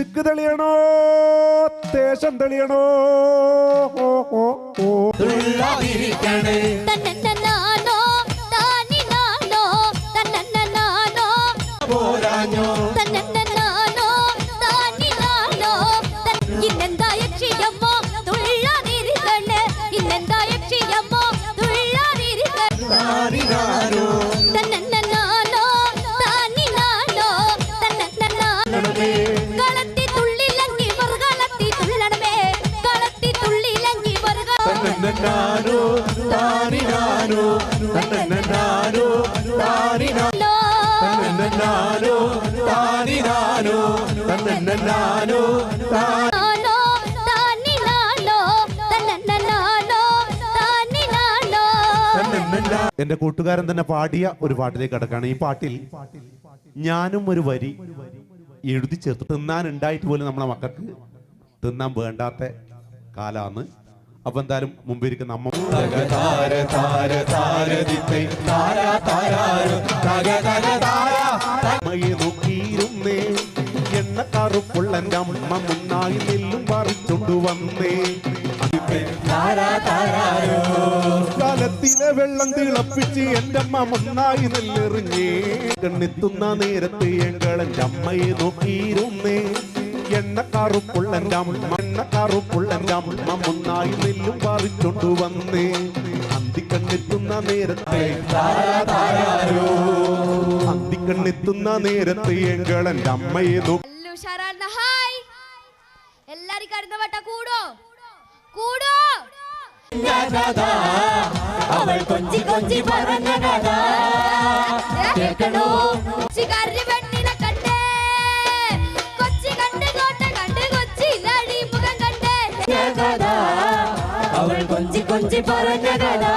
ദിക്ക് തെളിയണോ? ദേശം തെളിയണോ? ഓ, ഓ, ഓ. എന്റെ കൂട്ടുകാരൻ തന്നെ പാടിയ ഒരു പാട്ടിലേക്ക് കിടക്കാണ്. ഈ പാട്ടിൽ ഞാനും ഒരു വരി എഴുതി ചേർത്ത് തിന്നാൻ ഉണ്ടായിട്ട് പോലും നമ്മളെ മക്കൾക്ക് തിന്നാൻ വേണ്ടാത്ത കാലാന്ന്. അപ്പൊ എന്തായാലും മുമ്പിരിക്കുന്ന അമ്മ നോക്കിയിരുന്നേ എണ്ണ കറുപ്പുള്ള അമ്മ മുന്നായി നെല്ലും പറിച്ചോണ്ടു വന്നേ. കാലത്തിലെ വെള്ളം തിളപ്പിച്ച് എന്റെ അമ്മ മുന്നായി നെല്ലെറിഞ്ഞേ. കണ്ണെത്തുന്ന നേരത്ത് എങ്കളന്റെ അമ്മയെ നോക്കിയിരുന്നേ. എണ്ണ കറുപ്പുള്ളന്റെ അമ്മ എണ്ണ കറുപ്പുള്ളന്റെ അമ്മ മുന്നായി നെല്ലും പാറിച്ചോണ്ടു വന്നേ. അന്തിക്കണ്ണെത്തുന്ന നേരത്തെ അന്തിക്കണ്ണെത്തുന്ന നേരത്ത് എങ്കളന്റെ അമ്മയെ നോക്കി എല്ലാരും കരുന്ന കൂടോ கூடோ. அவள் கொஞ்சி கொஞ்சி பறந்ததா கேட்கணும். சிகரி வெட்டின கண்டு. கொச்சி கண்டு கோட்டை கண்டு கொச்சி நடி முகம் கண்டு. அவள் கொஞ்சி கொஞ்சி பறந்ததா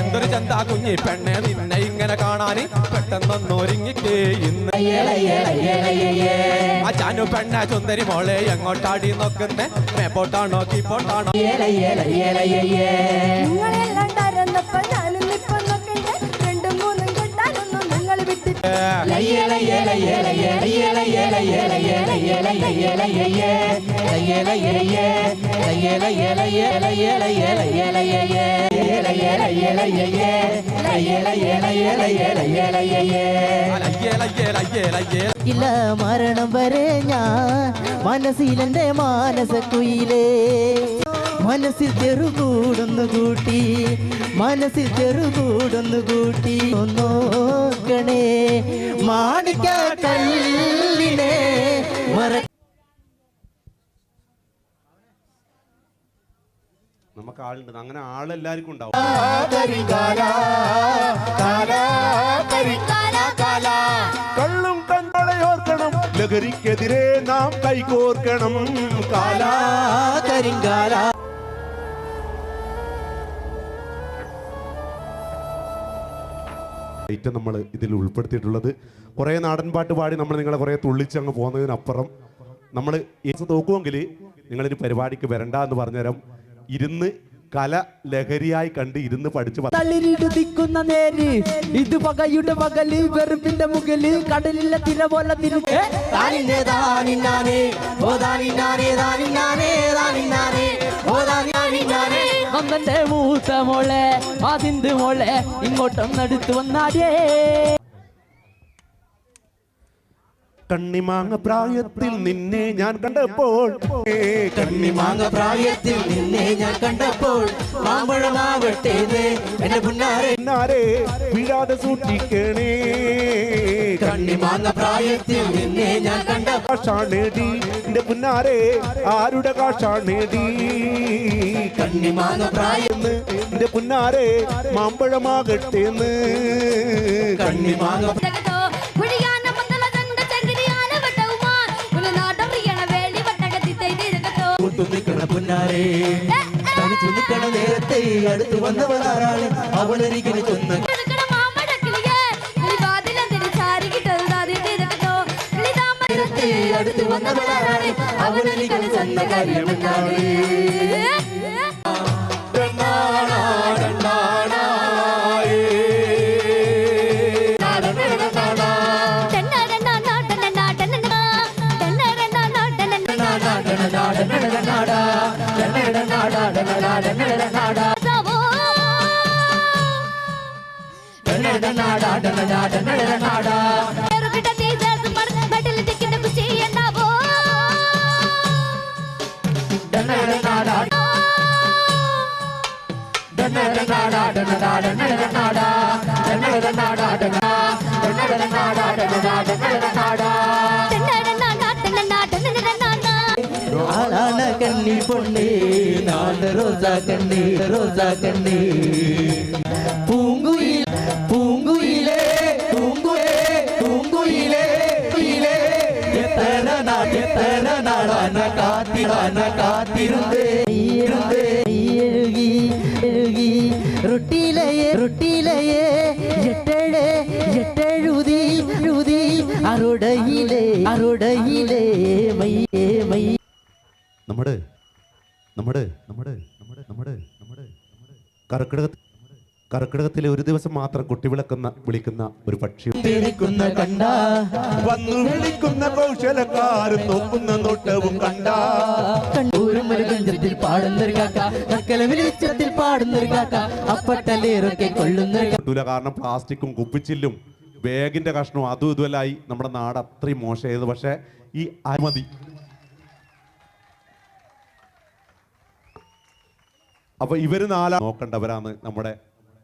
എന്തൊരു ചന്ത കുഞ്ഞി പെണ്ണെ നിന്നെ ഇങ്ങനെ കാണാന് പെട്ടെന്നൊന്നൊരുങ്ങിക്കേ ഇന്ന്. ചാനു പെണ്ണ ചുന്ദരി മോളെ എങ്ങോട്ടാടി നോക്കുന്നേ? മേപ്പോട്ടാണോ കീപ്പോട്ടാണോ? നിങ്ങളെല്ലാം തരന്നപ്പോ ഇല്ല മരണം വരെ ഞാൻ മനസ്സിലെന്റെ മാനസ കുയിലേ. മനസ്സിൽ ചെറുകൂടൊന്നു കൂട്ടി മനസ്സിൽ ചെറുകൂടൊന്നു കൂട്ടി. നോക്കണേ മാണിക്ക കല്ലിനെ മറ നമുക്ക് ആളുണ്ട്. അങ്ങനെ ആളെല്ലാവർക്കും ഉണ്ടാവും. കള്ളും കണ്ടളയോർക്കണം ലഹരിക്കെതിരെ നാം കൈകോർക്കണം. കാലാ കരിങ്കാല. ഐറ്റം നമ്മൾ ഇതിൽ ഉൾപ്പെടുത്തിയിട്ടുള്ളത്. കുറേ നാടൻ പാട്ട് പാടി നമ്മൾ നിങ്ങളെ കുറേ തുള്ളിച്ചങ്ങ് പോകുന്നതിനപ്പുറം നമ്മൾ നോക്കുമെങ്കിൽ നിങ്ങളൊരു പരിപാടിക്ക് വരണ്ട എന്ന് പറഞ്ഞുതരാം. ഇരുന്ന് കല ലഹരിയായി കണ്ട് ഇരുന്ന് പഠിച്ചു തള്ളിരിടുതിക്കുന്ന നേര് ഇത് പകയുടെ പകൽ വെറുപ്പിന്റെ മുകളിൽ കടലിലെ തിര പോലെ തിരിച്ച് അമ്മന്റെ മൂത്ത മോളെ? അതിന്ത് മോളെ ഇങ്ങോട്ടൊന്നടുത്ത് വന്നാടേ കണ്ണിമാങ്ങ പ്രായത്തിൽ നിന്നെ ഞാൻ കണ്ടപ്പോൾ. കണ്ണിമാങ്ങ പ്രായത്തിൽ നിന്നെ ഞാൻ കണ്ടപ്പോൾ മാമ്പഴമാവട്ടെ എന്റെ പുന്നാരെ. കണ്ണാരെ വീഴാതെ സൂക്ഷിക്കണേ. കണ്ണിമാങ്ങ പ്രായത്തിൽ നിന്നെ ഞാൻ കണ്ട കാഷാണേടി എന്റെ പുന്നാരെ ആരുടെ കാഷാണേടി? കണ്ണിമാങ്ങ പ്രായം എന്ന് എന്റെ പുന്നാരെ മാമ്പഴമാകട്ടേന്ന് കണ്ണിമാങ്ങ துணிக்கணும் புன்னாரே. தனி துணிக்கணும் நேரத்தை அடுத்து வந்தவளாராலே அவளருகிற சொன்ன அடுத்து வந்தவளாராலே அவளருகிற சொன்ன காரியம் கண்ணி பொண்ணு நாலு ரோஜா கண்ணி ரோஜா கண்ணி பூ എത്ര നാളാണ് കാത്തിരാണ് കാത്തിരുന്നേ. ഇരുന്നേ. എഴുകി എഴുകി. റൊട്ടിയിലയെ റൊട്ടിയിലയെ എട്ടഴ് എട്ടെഴുതി എഴുതി. അറുടയിലേ അറുടയിലേ. മയ്യേ മയ്യേ. നമ്മുടെ നമ്മുടെ നമ്മുടെ നമ്മുടെ നമ്മുടെ നമ്മുടെ. കർക്കിടക കർക്കിടകത്തിലെ ഒരു ദിവസം മാത്രം കുട്ടി വിളക്കുന്ന വിളിക്കുന്ന ഒരു പക്ഷി. കണ്ട വന്നു വിളിക്കുന്ന കൗശലക്കാരും നോക്കുന്ന നോട്ടവും കണ്ട. കണ്ടൂരും ഒരു പാടുന്നൊരു കാക്ക നക്കല വെളിച്ചത്തിൽ പാടുന്നൊരു കാക്ക അപ്പട്ടലേറൊക്കെ കൊള്ളുന്നൊരു കാക്ക കിട്ടൂല കാരണം പ്ലാസ്റ്റിക്കും കുപ്പിച്ചില്ലും ബാഗിന്റെ കഷ്ണവും അതും ഇതുമെല്ലായി നമ്മുടെ നാട് അത്രയും മോശമായത്. പക്ഷേ ഈ അഴിമതി. അപ്പൊ ഇവർ നാലാ നോക്കണ്ടവരാണ് നമ്മുടെ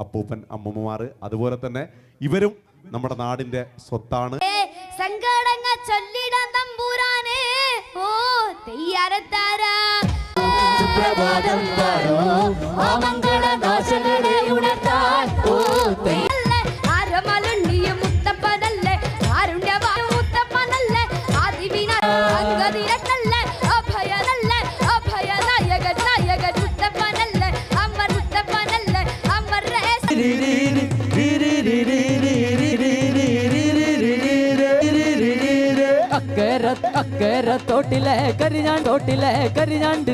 അപ്പൂപ്പൻ അമ്മമ്മമാർ. അതുപോലെ തന്നെ ഇവരും നമ്മുടെ നാടിന്റെ സ്വത്താണ്. ഏ, സങ്കടങ്ങ கரிஜான் தோட்டில கரிஜான்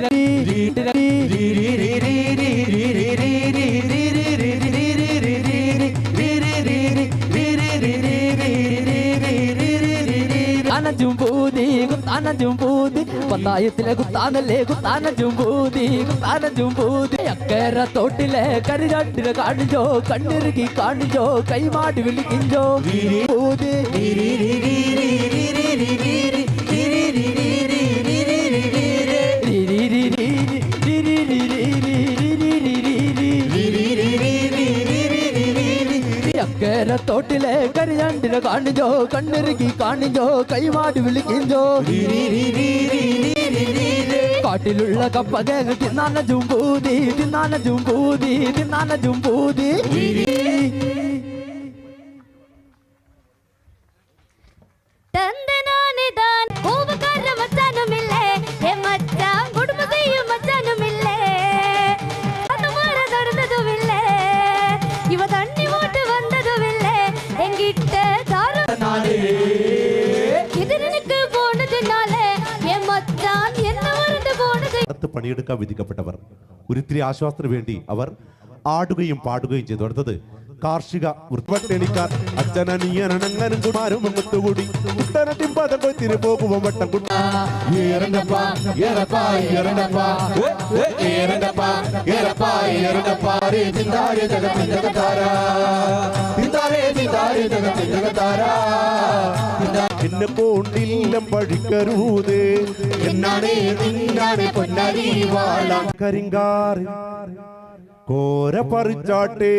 அனஞ்சும் பூதி குத்தானஞ்சும் பூதி பந்தாயத்தில குத்தானல்லே குத்தானஞ்சும் பூதி குத்தானஞ்சும் பூதி அக்கற தொட்டில கரிஜாட்டில காணிஞ்சோ கண்ணிருக்கி காணிஞ்சோ கைமாட்டு விழிக்கிஞ்சோ பூதி തോട്ടിലെ കരിഞ്ഞാണ്ടിനെ കാണിച്ചോ കണ്ണിറുകി കാണിച്ചോ കൈമാടി വിളിക്കിഞ്ചോ കാട്ടിലുള്ള കപ്പകങ്ങൾ തിന്നാന ജുംബൂതി തിന്നാന ജുംബൂതി തിന്നാന ജുംബൂതി അടുത്ത് പണിയെടുക്കാൻ വിധിക്കപ്പെട്ടവർ. ഒരിത്തിരി ആശ്വാസത്തിന് വേണ്ടി അവർ ആടുകയും പാടുകയും ചെയ്തു. അടുത്തത് കാർഷിക വൃത്തിവട്ടെണിക്കാർ അച്ഛനനിയനങ്ങനും കുമാരും അങ്ങത്തുകൂടി കുട്ടനത്തിൻ പദം കൊത്തിന് പോകുമ്പോൾ വട്ടം കുട്ട ഏറണ്ടപ്പ ഏറപ്പ ഏറണ്ടപ്പ ഏറണ്ടപ്പ ഏറപ്പ ഏറണ്ടപ്പ രേ തിന്താരേ ജഗത്തിൻ ജഗതാര തിന്താരേ തിന്താരേ ജഗത്തിൻ ജഗതാര എന്നെ പോണ്ടില്ലം പഴിക്കരുതേ എന്നാണേ നിന്നാണേ പൊന്നാരി വാള കരിങ്കാറ് കോര പറിച്ചാട്ടേ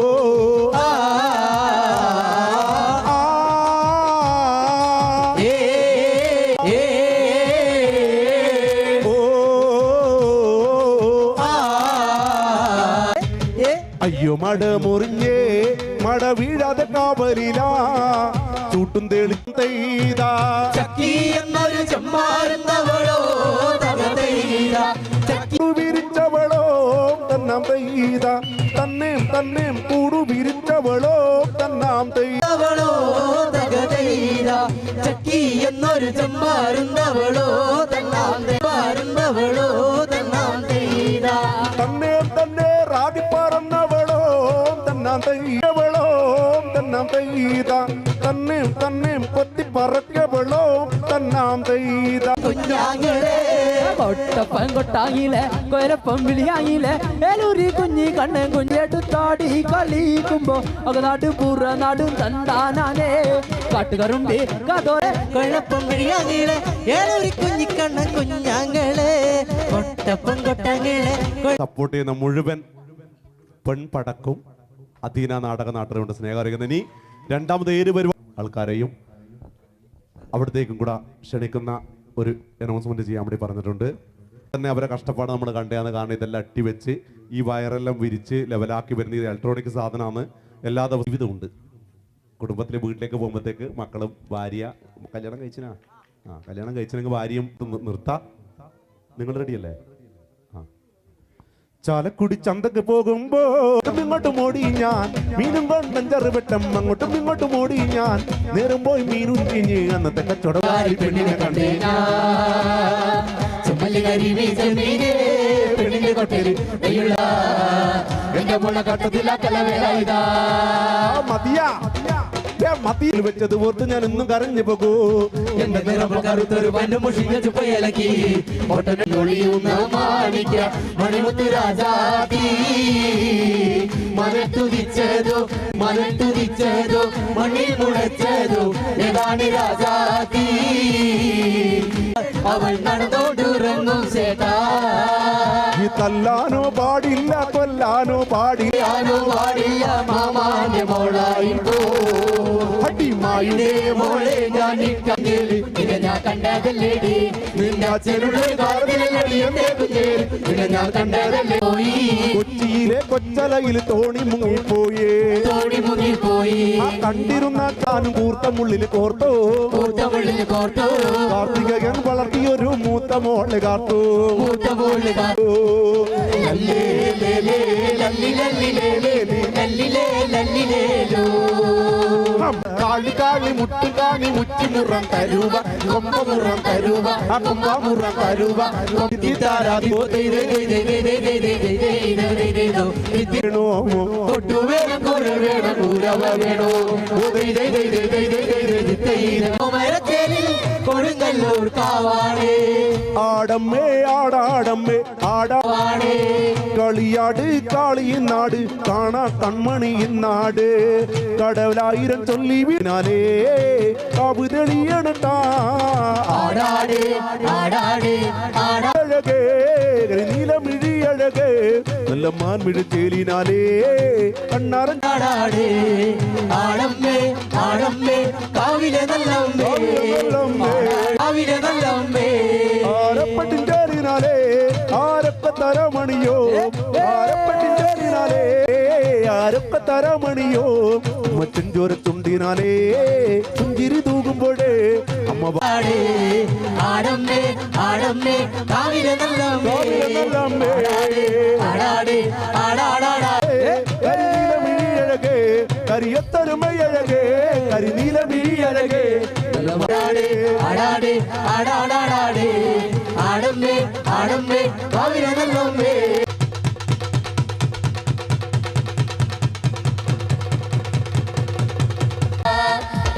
ഓ, ആ, ആ, ഏ, ഏ, ഓ, ആ, ഏ, അയ്യോ മട മുറിഞ്ഞേ മട വീഴാതെ കാവലിലാ ചൂട്ടും തെളി തന്നാം തെയ്ത തന്നേം തന്നേം കൂടു വിരിച്ചവളോ തന്നാം തെയ്ത അവളോ തകതൈര ചക്കി എന്നൊരു ചെമ്മാറുന്നവളോ തന്നാം പാറുന്നവളോ തന്നാം തൈര തന്നെ തന്നെ റാടി പറന്നവളോ തന്നാം തെയ്യവളോ തന്നാം തെയ്ത തന്നേം തന്നേം കൊത്തി പറക്കവളോ തന്നാം തെയ്ത കുഞ്ഞാങ്ങളെ കൊട്ടപ്പൻ കൊട്ടാങ്ങിലെ കൊരപ്പം വിളിയാങ്ങിലെ ഏലൂരി കുഞ്ഞി കണ്ണൻ കുഞ്ഞെടുത്താടി കളിക്കുമ്പോ അകനാട് പൂറ നാടും തണ്ടാനാനേ. കാട്ടുകറുമ്പി കതോരെ കുഴപ്പം ഏലൂരി കുഞ്ഞി കണ്ണൻ കുഞ്ഞാങ്ങളെ കൊട്ടപ്പം കൊട്ടാങ്ങളെ സപ്പോർട്ട് ചെയ്യുന്ന മുഴുവൻ പെൺപടക്കും അധീന നാടക നാട്ടകമുണ്ട് സ്നേഹം അറിയിക്കുന്ന ഇനി രണ്ടാമത് ഏര് വരുവാൻ ആൾക്കാരെയും അവിടത്തേക്കും കൂടെ ക്ഷണിക്കുന്ന ഒരു അനൗൺസ്മെന്റ് ചെയ്യാൻ വേണ്ടി പറഞ്ഞിട്ടുണ്ട്. തന്നെ അവരെ കഷ്ടപ്പാട് നമ്മൾ കണ്ടതാണ് കാരണം ഇതെല്ലാം അട്ടിവെച്ച് ഈ വയറെല്ലാം വിരിച്ച് ലെവലാക്കി വരുന്ന ഇത് ഇലക്ട്രോണിക് സാധനമാണ്. എല്ലാ ദിവസവും ഇതുണ്ട് കുടുംബത്തിലെ വീട്ടിലേക്ക് പോകുമ്പോഴത്തേക്ക് മക്കളും ഭാര്യ കല്യാണം കഴിച്ചിനാ? ആ കല്യാണം കഴിച്ചിനെങ്കിൽ ഭാര്യയും നിർത്താം. നിങ്ങൾ റെഡിയല്ലേ ചാലക്കുടി ചന്തക്ക് പോകുമ്പോ ഇങ്ങോട്ടും ഓടി ഞാൻ. മീനും കൊണ്ടൻ ചെറുവെട്ടം അങ്ങോട്ടും ഇങ്ങോട്ടും ഓടി ഞാൻ. നേരം പോയി മീനും കിഞ്ഞ് അന്നത്തെ കച്ചവടക്കാരി പെണ്ണിനെ കണ്ടേ മതിയാ. മതിയിൽ വെച്ചത് ഓർത്ത് ഞാൻ ഇന്നും കരഞ്ഞു പോകൂ. എന്റെ നിറം കറുത്തൊരു പണ്ട് മുഷിഞ്ഞ ചുപ്പയിലക്കി ഒട്ടനൊളിയുന്ന മാണിക്ക മണിമുത്ത് രാജാതി. മനത്തുതിച്ചതോ മനത്തുതിച്ചതോ മണ്ണിൽ മുളച്ചതോ രാജാതി. അവൾ നടന്നോടുറങ്ങും ഈ തല്ലാനോ പാടില്ല കൊല്ലാനോ പാടില്ല മാമാന്റെ മോളായി അടിമായുടെ മോളെ ഞാൻ നിന്നെ ഞാൻ കണ്ടതല്ലേടി. നിന്റെ അച്ഛനുള്ള കാർഡിലല്ലടി എന്റെ കുഞ്ഞേലി നിന്നെ ഞാൻ കണ്ടതല്ലേ പോയി. കൊച്ചിയിലെ കൊച്ചലയിൽ തോണി മുങ്ങിപ്പോയേ തോണി മുങ്ങി പോയി. ആ കണ്ടിരുന്ന കാനും കൂർത്തമുള്ളിൽ കോർത്തോ. മൂത്തമുള്ളിൽ കോർത്തോ. കാർത്തികയൻ വളർത്തിയൊരു മൂത്ത മോളെ കാർത്തു. മൂത്ത മോളെ കാർട്ടോ లల్లి లే లల్లి లల్లి లే లల్లి లే లల్లి లేలు കാളി കാളി മുട്ടി കാണി മുച്ചിമുറം തരുവ കൊമ്പമുറം തരുവ ആ കൊമ്പമുറം തരുവ കൊത്തിത്താരാതി വീണോ തൊട്ടു വേണം കുര വേണം കൂരവ വേണോ മരത്തേരിൽ കൊടുങ്ങല്ലൂർ കാവാണേ ആടമ്മേ ആടാടമ്മേ ആടാ വാണേ കളിയാട് കാളിയിൻ നാട് കാണാ കൺമണി നാട് കടവലായിരം ചൊല്ലി நானே காவுதலியனட்டா ஆடாடு ஆடாடு அழகே நீலமிழி அழகே. நல்ல மான்மிழு தேலினாலே கண்ணாரன் ஆடாடு தரமணியோ. ஆரப்பட்டின் തരമണിയോ ആരപ്പട്ടിൻ ചേലിനാലേ ആരൊക്കെ തരമണിയോ മച്ചൻ ചോരത്തുണ്ടിനാലേ പുഞ്ചിരി തൂകുമ്പോഴേ അമ്മ ആടേ ആടമ്മേ ആടമ്മേ കാവിലെ നല്ലമ്മേ നല്ലമ്മേ ആടാടേ ആടാടാടാ കരിനീലമിഴിയഴകേ കരിയത്തരുമയഴകേ കരിനീലമിഴിയഴകേ ആടാടേ ആടാടേ ആടാടാടാടേ ആടമ്മേ ആടമ്മേ കാവിലെ നല്ലമ്മേ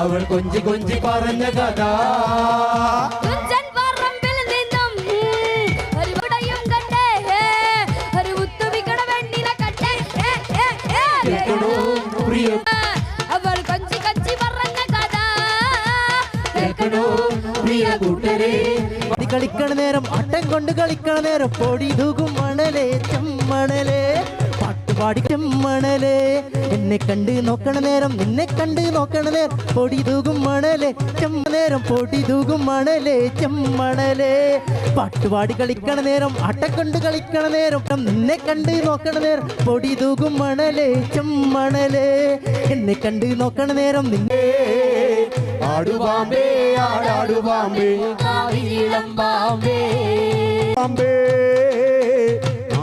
അവൾ കൊഞ്ചി കൊഞ്ചി പറഞ്ഞ കഥ. അവൾ കൊഞ്ചി കൊഞ്ചി പറഞ്ഞ കഥ. കേൾക്കണോ പ്രിയ കൂട്ടരെ. കളിക്കണ നേരം അട്ടം കൊണ്ട് കളിക്കണ നേരം പൊടി തൂകും മണലേ ചെമ്മണലേ. പാട്ടുപാടി ചെമ്മണലേ എന്നെ കണ്ട് നോക്കണ നേരം നിന്നെ കണ്ട് നോക്കണ നേരം പൊടി തൂകും മണലേ. ചെമ്മ നേരം പൊടി തൂകും മണലേ ചെമ്മണലേ പാട്ടുപാടി കളിക്കണ നേരം അട്ടക്കൊണ്ട് കളിക്കണ നേരം നിന്നെ കണ്ട് നോക്കണ നേരം പൊടി തൂകും മണലേ ചെമ്മണലേ എന്നെ കണ്ട് നോക്കണ നേരം നിന്നെ ആടുപാമ്പേ ആടാടുപാമ്പേ. പാമ്പേ.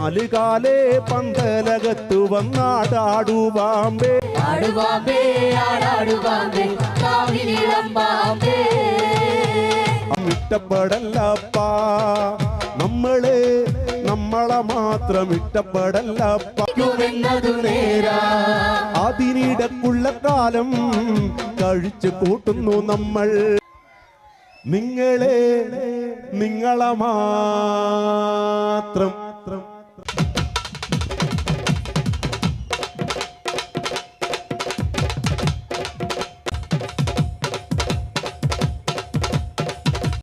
നാലുകാലേ പന്തലകത്തു വന്നാടാടുവാമ്പേ. ആടുപാമ്പേ ആടാടുപാമ്പേ കാവിലം പാമ്പേ. ഇഷ്ടപ്പെടല്ലപ്പാ നമ്മൾ നമ്മളെ മാത്രം ഇഷ്ടപ്പെടല്ലപ്പാ എന്നതു നേരാ. അതിനിടക്കുള്ള കാലം കഴിച്ചു കൂട്ടുന്നു നമ്മൾ. നിങ്ങളെ നിങ്ങളെ മാത്രം.